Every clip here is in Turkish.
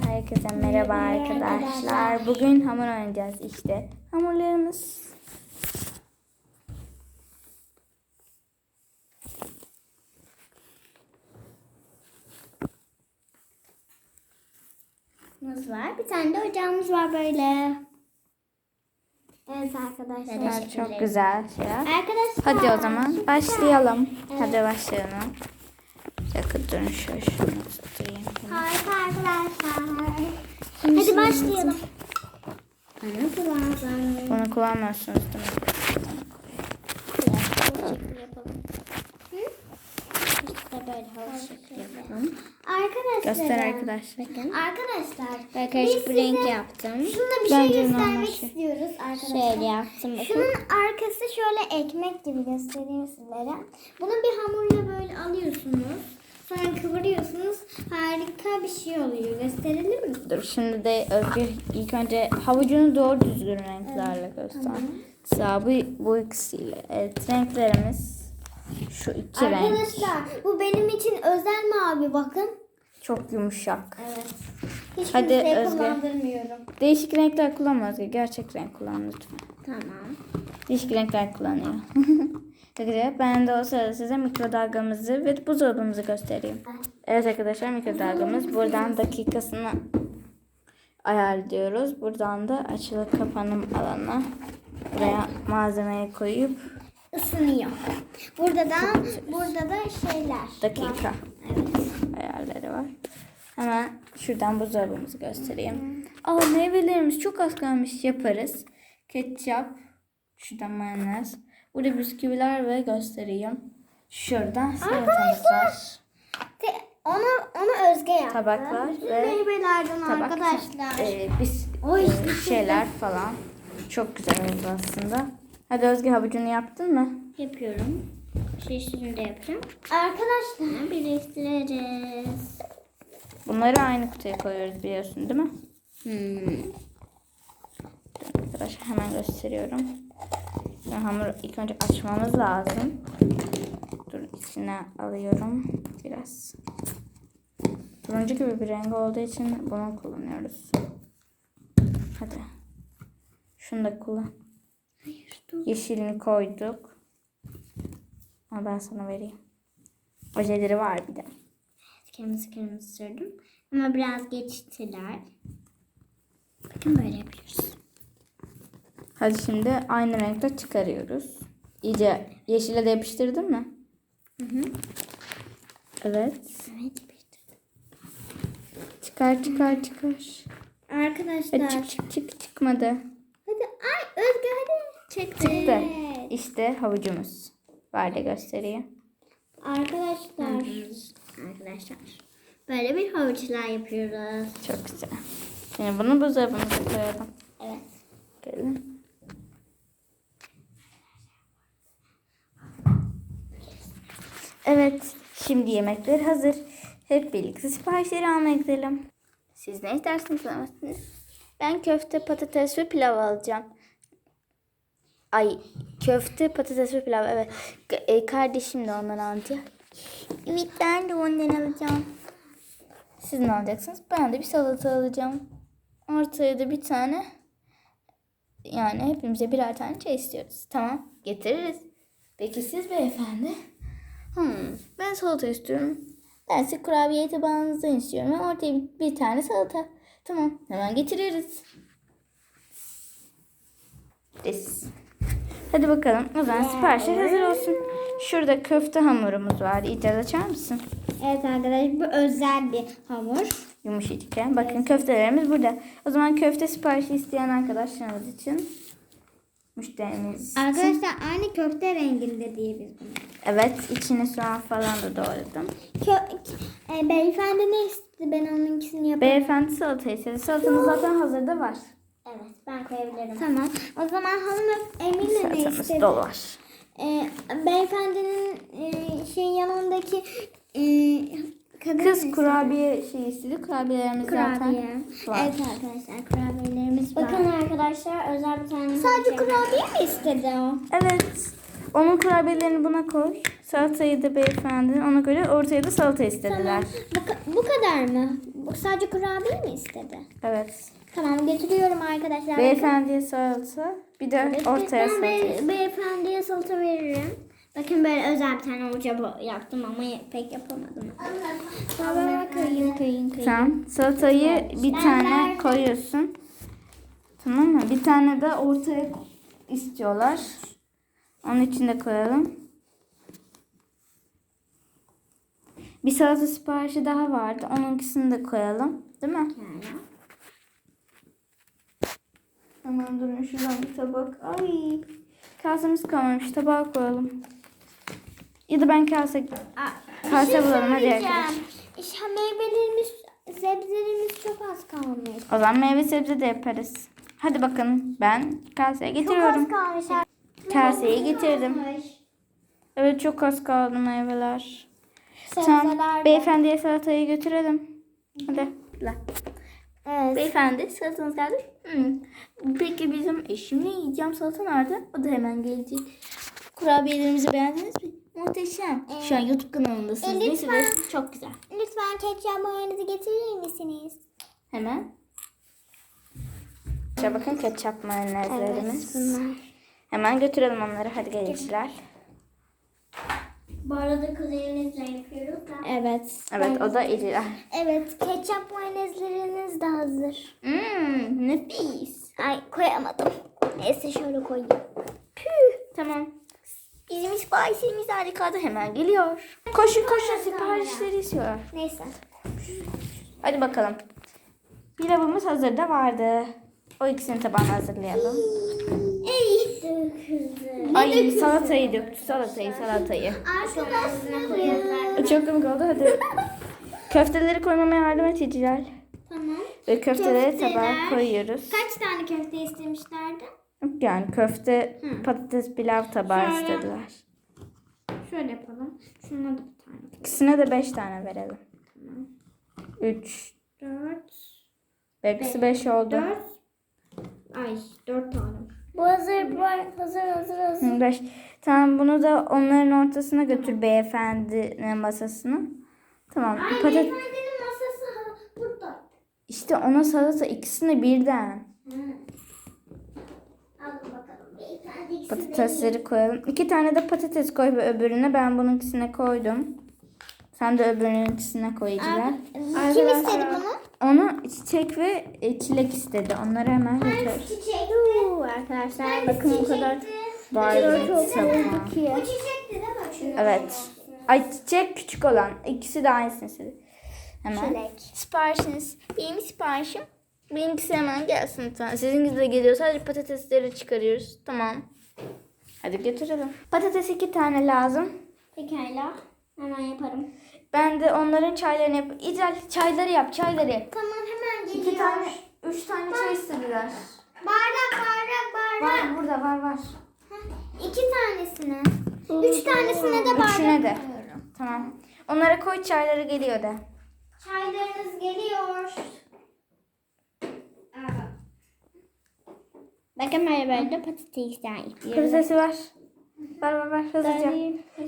Herkese merhaba arkadaşlar. Bugün hamur oynayacağız işte. Hamurlarımız Muz var. Bir tane de ocağımız var böyle. Evet arkadaşlar. çok güzel şeyler. Arkadaşlar. Hadi o zaman başlayalım. Hadi başlayalım. Dakika durun şöyle şunu tutayım. Harika arkadaşlar. Hadi başlayalım. Anne kulağım. Şekli yapalım. Arkadaşlar. Göster arkadaşlar. Arkadaşlar. Ben karışık bir renk yaptım. Şununla bir şey göstermek şey. istiyoruz arkadaşlar. Şöyle yaptım bakın. Şunun arkası şöyle ekmek gibi göstereyim sizlere. Bunu bir hamurla böyle alıyorsunuz. Sonra kıvırıyorsunuz. Harika bir şey oluyor. Gösterelim mi? Dur şimdi de Özgür ilk önce havucunu doğru düzgün renklerle göster. Sağ bu, bu ikisiyle. Evet renklerimiz şu iki renk. Arkadaşlar bu benim için özel mavi bakın. Çok yumuşak. Evet. Hiç Hadi Özge. Değişik renkler kullanma Özgür. Gerçek renk kullan lütfen. Tamam. Değişik renkler kullanıyor. Arkadaşlar ben de o sırada size mikrodalgamızı ve buzdolabımızı göstereyim. Evet arkadaşlar mikrodalgamız. Buradan dakikasını ayarlıyoruz. Buradan da açılıp kapanım alanına buraya malzemeyi koyup Isınıyor. Burada da burada da şeyler. dakika Evet. ayarları var. Hemen şuradan buzdolabımızı göstereyim. Aa meyvelerimiz çok az kalmış yaparız. Ketçap, şuradan mayonez. Burada bisküviler ve göstereyim. Şurada salatamız onu onu Özge yaptı. Tabaklar Bütün ve meyvelerden Tabak, arkadaşlar. e, bis, Oy, e, şeyler falan. Çok güzel oldu aslında. Hadi Özge havucunu yaptın mı? Yapıyorum. Şişini de yapacağım. Arkadaşlar Birleştireceğiz. Bunları aynı kutuya koyuyoruz biliyorsun değil mi? Hmm. Arkadaşlar hemen gösteriyorum. Şimdi hamuru ilk önce açmamız lazım. Dur içine alıyorum biraz. Turuncu gibi bir renk olduğu için bunu kullanıyoruz. Hadi. Şunu da kullan. Yeşilini koyduk. Ama ben sana vereyim. Ojeleri var bir de. Kırmızı kırmızı sürdüm. Ama biraz geçtiler. Bakın böyle yapıyoruz. Hadi şimdi aynı renkte çıkarıyoruz. İyice yeşile de yapıştırdın mı? Hı hı. Evet. Evet Çıkar çıkar çıkar. arkadaşlar. Hadi çık çık çık çıkmadı. Hadi ay Özge hadi. Çıktı. Çıktı. İşte havucumuz. Var da göstereyim. Arkadaşlar. Arkadaşlar. Böyle bir havuçlar yapıyoruz. Çok güzel. Şimdi bunu buzdolabımıza koyalım. Evet. Gelin. Evet. Şimdi yemekler hazır. Hep birlikte siparişleri almaya gidelim. Siz ne istersiniz demezsiniz? Ben köfte, patates ve pilav alacağım. Ay köfte, patates ve pilav evet. E, kardeşim de ondan alacak. Evet ben de ondan alacağım. Siz ne alacaksınız? Ben de bir salata alacağım. Ortaya da bir tane yani hepimize birer tane çay istiyoruz. Tamam getiririz. Peki siz beyefendi? Ben salata istiyorum. Ben size kurabiye tabağınızdan istiyorum. Ve ortaya bir, bir tane salata. Tamam hemen getiririz. Yes. Hadi bakalım. O zaman siparişler hazır olsun. Şurada köfte hamurumuz var. İyice açar mısın? Evet arkadaşlar bu özel bir hamur. Yumuşacık. Bakın köftelerimiz burada. O zaman köfte siparişi isteyen arkadaşlarımız için müşterimiz için. Arkadaşlar aynı köfte renginde diye biz bunu. Evet içine soğan falan da doğradım. Kö- e, beyefendi ne istedi? Ben onunkisini yapayım. Beyefendi salata istedi. Salatamız zaten hazırda var. evet ben koyabilirim. Tamam. O zaman hanım Emine ne istedi? dolu var. E, beyefendinin e, şeyin yanındaki e, kadın Kız kurabiye şey istedi. Kurabiyelerimiz Kurabiye. zaten var. Evet arkadaşlar kurabiyelerimiz var. Bakın arkadaşlar özel bir tane Sadece kurabiye mi istedi o? Evet. Onun kurabiyelerini buna koy. Salatayı da beyefendi ona göre ortaya da salata istediler. Bu, ka- bu kadar mı? Bu sadece kurabiye mi istedi? Evet. Tamam getiriyorum arkadaşlar. Beyefendiye salata. Bir de Evet, ortaya ben salata. be- beyefendiye salata veririm. Bakın böyle özel bir tane hoca bu- yaptım ama pek yapamadım. Baba kıyın kıyın kıyın. Tamam. Salatayı bir tane koyuyorsun. Tamam mı? Bir tane de ortaya istiyorlar. Onun için de koyalım. Bir salata siparişi daha vardı. Onunkisini de koyalım. Değil mi? Yani. Hemen durun şuradan bir tabak. Ay. Kasemiz kalmamış. Tabağa koyalım. Ya da ben kase kase bulalım hadi arkadaşlar. İşte meyvelerimiz, sebzelerimiz çok az kalmış. O zaman meyve sebze de yaparız. Hadi bakın ben kaseye Çok az getiriyorum. kalmış. Kaseyi getirdim. Evet çok az kaldı meyveler. Tamam. Beyefendiye salatayı götürelim. Hadi. La. Evet. Beyefendi salatanız geldi. Hmm. Peki bizim eşimle yiyeceğim salata nerede? O da hemen gelecek. Kurabiyelerimizi beğendiniz mi? Muhteşem. Şu an YouTube kanalındasınız. E, lütfen. çok güzel. Lütfen ketçap mayonezi getirir misiniz? Hemen. İşte bakın ketçap mayonezlerimiz. bunlar. Hemen götürelim onları. Hadi gelişler. Bu arada kuzenimizle yapıyoruz da. Evet. Evet o da İlila. Evet ketçap mayonezleriniz de hazır. Mmm nefis. Ay koyamadım. Neyse şöyle koyayım. Püh, tamam. Bizim siparişlerimiz harikada hemen geliyor. Koşun koşun siparişleri istiyorlar. Neyse. Hadi bakalım. Pilavımız hazırda vardı. O ikisini tabağına hazırlayalım. Ay salatayı döktü salatayı salatayı. Arkadaşlar. Çok komik oldu hadi. Köfteleri koymama yardım et İclal. Tamam. Ve köfteleri Köfteler. tabağa koyuyoruz. Kaç tane köfte istemişlerdi? Yani köfte patates pilav tabağı Şöyle. istediler. Şöyle yapalım. Şuna da bir tane. İkisine de beş tane verelim. Üç. Dört. Belki beş oldu. Dört. Ay dört tane. Bu hazır, bu hazır, hazır, hazır. Hı, Beş. Tamam bunu da onların ortasına götür beyefendinin masasına. Tamam. Ay Patat beyefendinin masası burada. işte ona salata ikisini birden. Alın bakalım Patatesleri koyalım. İki tane de patates koy ve öbürüne ben bununkisine koydum. Sen de öbürününkisine koyacağız. benim. Kim istedi bunu? Onu çiçek ve e, çilek istedi. Onları hemen götür. Çiçek. Arkadaşlar bakın bu kadar. Var bir sabah. Bu çiçekti değil mi? Şu. Evet. Ay çiçek küçük olan. İkisi de aynısını istedi. Hemen. Çilek. Siparişiniz. Benim siparişim. Benimkisi hemen gelsin lütfen. Sizinki de geliyor. Sadece patatesleri çıkarıyoruz. Tamam. Hadi götürelim. Patates iki tane lazım. Pekala. Hemen yaparım. Ben de onların çaylarını yap. İcral çayları yap. Çayları yap. Tamam hemen geliyor. İki tane, üç tane çay istediler. Bardak, bardak, bardak. Var burada var var. İki tanesine. Üç tanesine de bardak Üçüne de. koyuyorum. Tamam. Onlara koy çayları geliyor de. Çaylarınız geliyor. Bakın böyle böyle patatesler yapıyoruz. Patatesi var. Var var var hızlıca.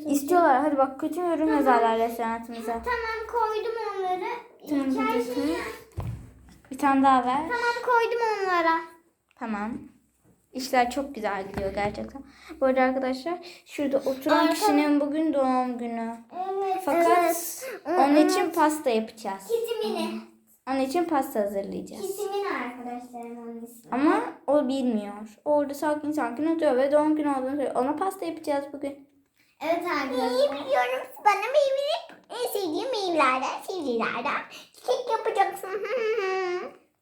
İstiyorlar. Hadi bak kötü yorum yazarlar restoranımıza. Tamam koydum onları. Tamam, İçerisine- Bir tane daha ver. Tamam koydum onlara. Tamam. İşler çok güzel gidiyor gerçekten. Bu arada arkadaşlar şurada oturan Arka- kişinin bugün doğum günü. Evet. Fakat onun için pasta yapacağız. Kitimini. Onun için pasta hazırlayacağız. Kitimin arkadaşlarım onun ismi. Ama o bilmiyor. Orada sakin sakin oturuyor ve doğum günü olduğunu söylüyor. Ona pasta yapacağız bugün. Evet arkadaşlar. İyi biliyorum. Bana meyve en sevdiğim meyvelerden, sebzelerden kek yapacaksın.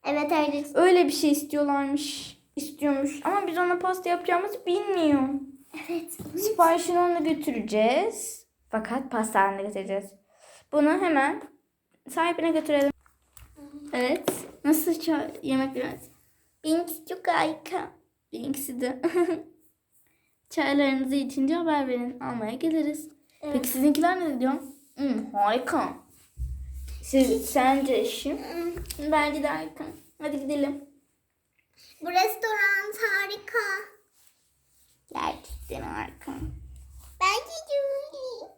evet öyle. Öyle bir şey istiyorlarmış. istiyormuş. Ama biz ona pasta yapacağımızı bilmiyor. Evet. Siparişini ona götüreceğiz. Fakat pasta haline getireceğiz. Bunu hemen sahibine götürelim. Evet. Nasıl yemek biraz? Benimkisi çok harika. Benimkisi de. Çaylarınızı içince haber verin. Almaya geliriz. Peki sizinkiler ne diyor? Hmm, harika. Siz, sence eşim? Hmm, bence de harika. Hadi gidelim. Bu restoran harika. Gerçekten harika. Bence Julie.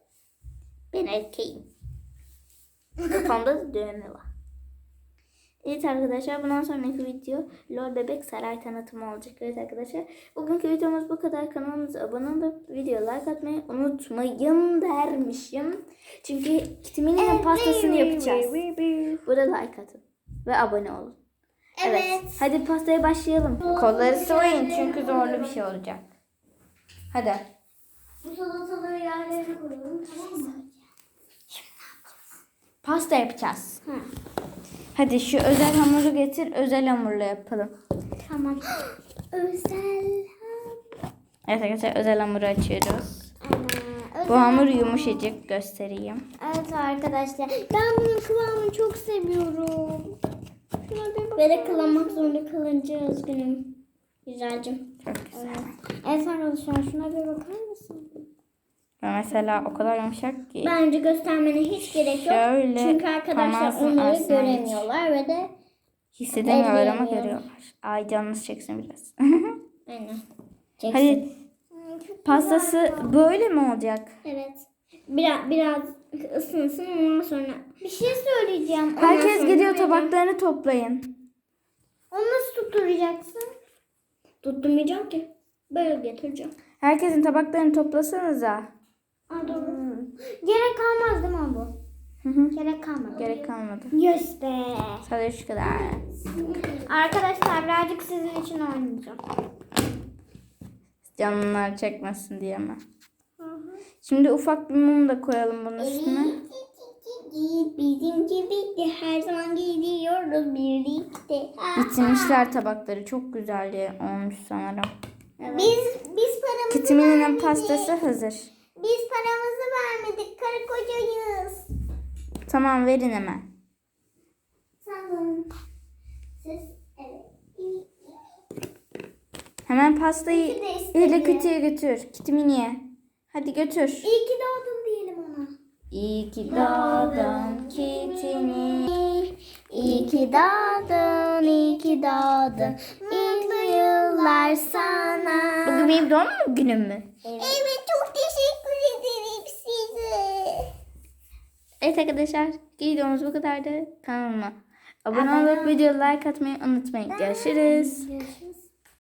Ben erkeğim. Kafamda da düğme var. Evet arkadaşlar bundan sonraki video Lol Bebek Saray tanıtımı olacak. Evet arkadaşlar bugünkü videomuz bu kadar. Kanalımıza abone olup video like atmayı unutmayın dermişim. Çünkü Kitimi'nin pastasını yapacağız. Burada like atın ve abone olun. Evet. Hadi pastaya başlayalım. Kolları sıvayın çünkü zorlu bir şey olacak. Hadi. Bu salataları yerlerine koyalım tamam mı? Pasta yapacağız. Hadi şu özel hamuru getir. Özel hamurla yapalım. Tamam. Özel. Evet arkadaşlar özel hamuru açıyoruz. Ana, Bu hamur yumuşacık göstereyim. Evet arkadaşlar. Ben bunun kıvamını çok seviyorum. De kılamak zorunda kalınca üzgünüm. Güzelcim. Çok güzel. Evet arkadaşlar şuna bir bakar mesela o kadar yumuşak ki. Bence göstermene hiç gerek yok. Şöyle Çünkü arkadaşlar onları göremiyorlar ve de Hissedemiyorlar ama görüyorlar. Ay canınız çeksin biraz. aynen. Hadi pastası böyle mi olacak? Evet. Biraz biraz ısınsın ondan sonra Bir şey söyleyeceğim. Herkes sonra gidiyor tabaklarını toplayın. Onu nasıl tutturacaksın? tutturmayacağım ki. Böyle getireceğim. Herkesin tabaklarını toplasanıza. Aa, doğru. Gerek kalmaz değil mi bu? Hı hı. Gerek kalmadı. Gerek kalmadı. Yes be. Sadece şu kadar. Arkadaşlar birazcık sizin için oynayacağım. Canlılar çekmesin diye mi? Şimdi ufak bir mum da koyalım bunun üstüne. Bizim gibi her zaman gidiyoruz birlikte. Bitirmişler tabakları. Çok güzel olmuş sanırım. Biz biz paramızı Kitiminin pastası hazır. Biz paramızı vermedik. Karı kocayız. Tamam verin hemen. Siz evet. Hemen pastayı. Hele Kütü'ye götür. Kitiminiye. Hadi götür. İyi ki doğdun diyelim ona. İyi ki doğdun Kitini. İyi ki doğdun, iyi ki doğdun. Mutlu yıllar sana. Bugün benim doğum günüm mü? Evet çok teşekkür ederim size. Evet arkadaşlar videomuz bu kadardı. Kanalıma abone olup video like atmayı unutmayın. Görüşürüz. Görüşürüz.